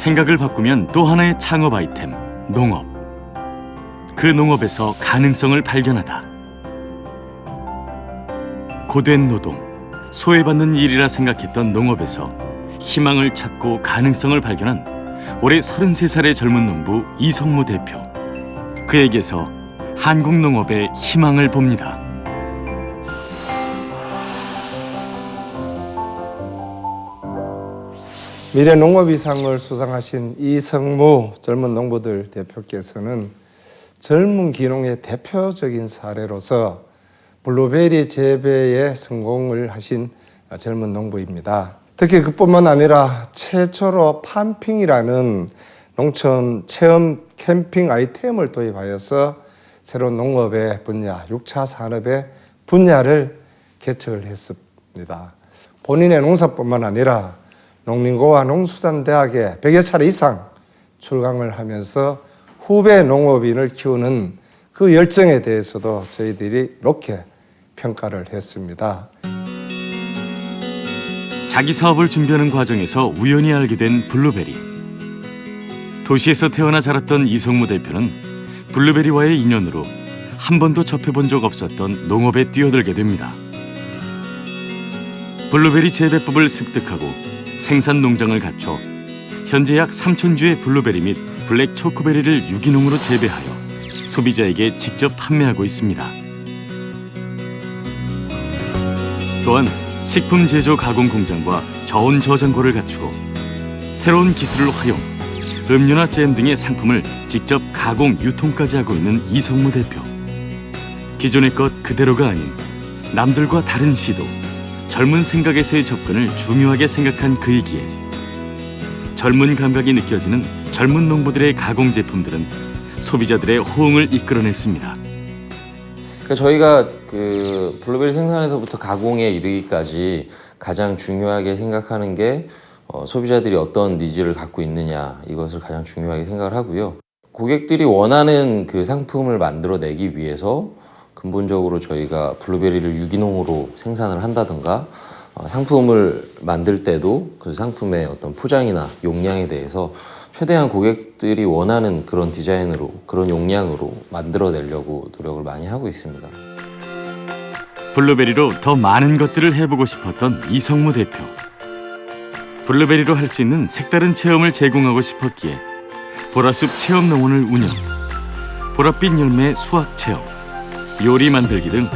생각을 바꾸면 또 하나의 창업 아이템 농업. 그 농업에서 가능성을 발견하다. 고된 노동, 소외받는 일이라 생각했던 농업에서 희망을 찾고 가능성을 발견한 올해 33살의 젊은 농부 이성무 대표. 그에게서 한국 농업의 희망을 봅니다. 미래 농업이상을 수상하신 이성무 젊은 농부들 대표께서는 젊은 기농의 대표적인 사례로서 블루베리 재배에 성공을 하신 젊은 농부입니다. 특히 그뿐만 아니라 최초로 팜핑이라는 농촌 체험 캠핑 아이템을 도입하여서 새로운 농업의 분야, 6차 산업의 분야를 개척을 했습니다. 본인의 농사뿐만 아니라 농림고와 농수산대학에 100여 차례 이상 출강을 하면서 후배 농업인을 키우는 그 열정에 대해서도 저희들이 이렇게 평가를 했습니다. 자기 사업을 준비하는 과정에서 우연히 알게 된 블루베리. 도시에서 태어나 자랐던 이성무 대표는 블루베리와의 인연으로 한 번도 접해본 적 없었던 농업에 뛰어들게 됩니다. 블루베리 재배법을 습득하고 생산 농장을 갖춰 현재 약 3천 주의 블루베리 및 블랙 초코베리를 유기농으로 재배하여 소비자에게 직접 판매하고 있습니다. 또한 식품 제조 가공 공장과 저온 저장고를 갖추고 새로운 기술을 활용 음료나 잼 등의 상품을 직접 가공 유통까지 하고 있는 이성무 대표. 기존의 것 그대로가 아닌 남들과 다른 시도, 젊은 생각에서의 접근을 중요하게 생각한 그이기에 젊은 감각이 느껴지는 젊은 농부들의 가공 제품들은 소비자들의 호응을 이끌어냈습니다. 그러니까 저희가 그 블루베리 생산에서부터 가공에 이르기까지 가장 중요하게 생각하는 게 어, 소비자들이 어떤 니즈를 갖고 있느냐 이것을 가장 중요하게 생각을 하고요. 고객들이 원하는 그 상품을 만들어내기 위해서 근본적으로 저희가 블루베리를 유기농으로 생산을 한다든가 어, 상품을 만들 때도 그 상품의 어떤 포장이나 용량에 대해서 최대한 고객들이 원하는 그런 디자인으로 그런 용량으로 만들어내려고 노력을 많이 하고 있습니다. 블루베리로 더 많은 것들을 해보고 싶었던 이성무 대표. 블루베리로 할 수 있는 색다른 체험을 제공하고 싶었기에 보라숲 체험 농원을 운영, 보랏빛 열매 수확 체험, 요리 만들기 등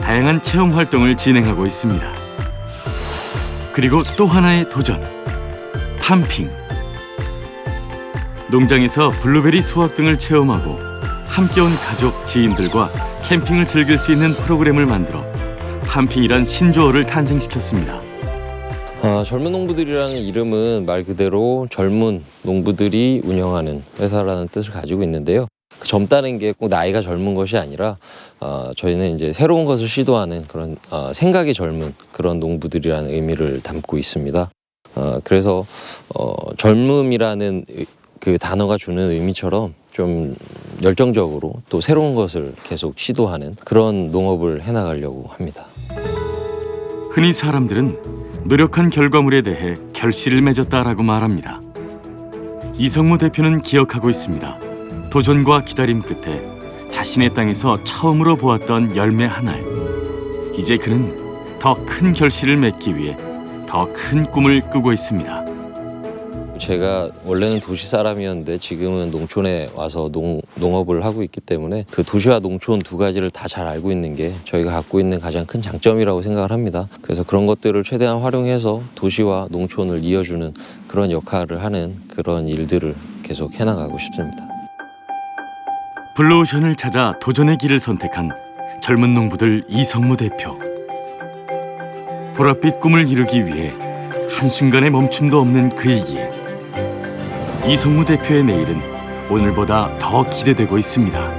다양한 체험 활동을 진행하고 있습니다. 그리고 또 하나의 도전, 팜핑. 농장에서 블루베리 수확 등을 체험하고 함께 온 가족, 지인들과 캠핑을 즐길 수 있는 프로그램을 만들어 팜핑이란 신조어를 탄생시켰습니다. 아, 젊은 농부들이라는 이름은 말 그대로 젊은 농부들이 운영하는 회사라는 뜻을 가지고 있는데요. 그 젊다는 게 꼭 나이가 젊은 것이 아니라 어, 저희는 이제 새로운 것을 시도하는 그런 어, 생각이 젊은 그런 농부들이라는 의미를 담고 있습니다. 어, 그래서 어, 젊음이라는 의- 그 단어가 주는 의미처럼 좀 열정적으로 또 새로운 것을 계속 시도하는 그런 농업을 해나가려고 합니다. 흔히 사람들은 노력한 결과물에 대해 결실을 맺었다라고 말합니다. 이성무 대표는 기억하고 있습니다. 도전과 기다림 끝에 자신의 땅에서 처음으로 보았던 열매 한 알. 이제 그는 더 큰 결실을 맺기 위해 더 큰 꿈을 꾸고 있습니다. 제가 원래는 도시 사람이었는데 지금은 농촌에 와서 농, 농업을 하고 있기 때문에 그 도시와 농촌 두 가지를 다 잘 알고 있는 게 저희가 갖고 있는 가장 큰 장점이라고 생각을 합니다. 그래서 그런 것들을 최대한 활용해서 도시와 농촌을 이어주는 그런 역할을 하는 그런 일들을 계속 해나가고 싶습니다. 블루오션을 찾아 도전의 길을 선택한 젊은 농부들 이성무 대표. 보랏빛 꿈을 이루기 위해 한순간의 멈춤도 없는 그이기에 이성무 대표의 내일은 오늘보다 더 기대되고 있습니다.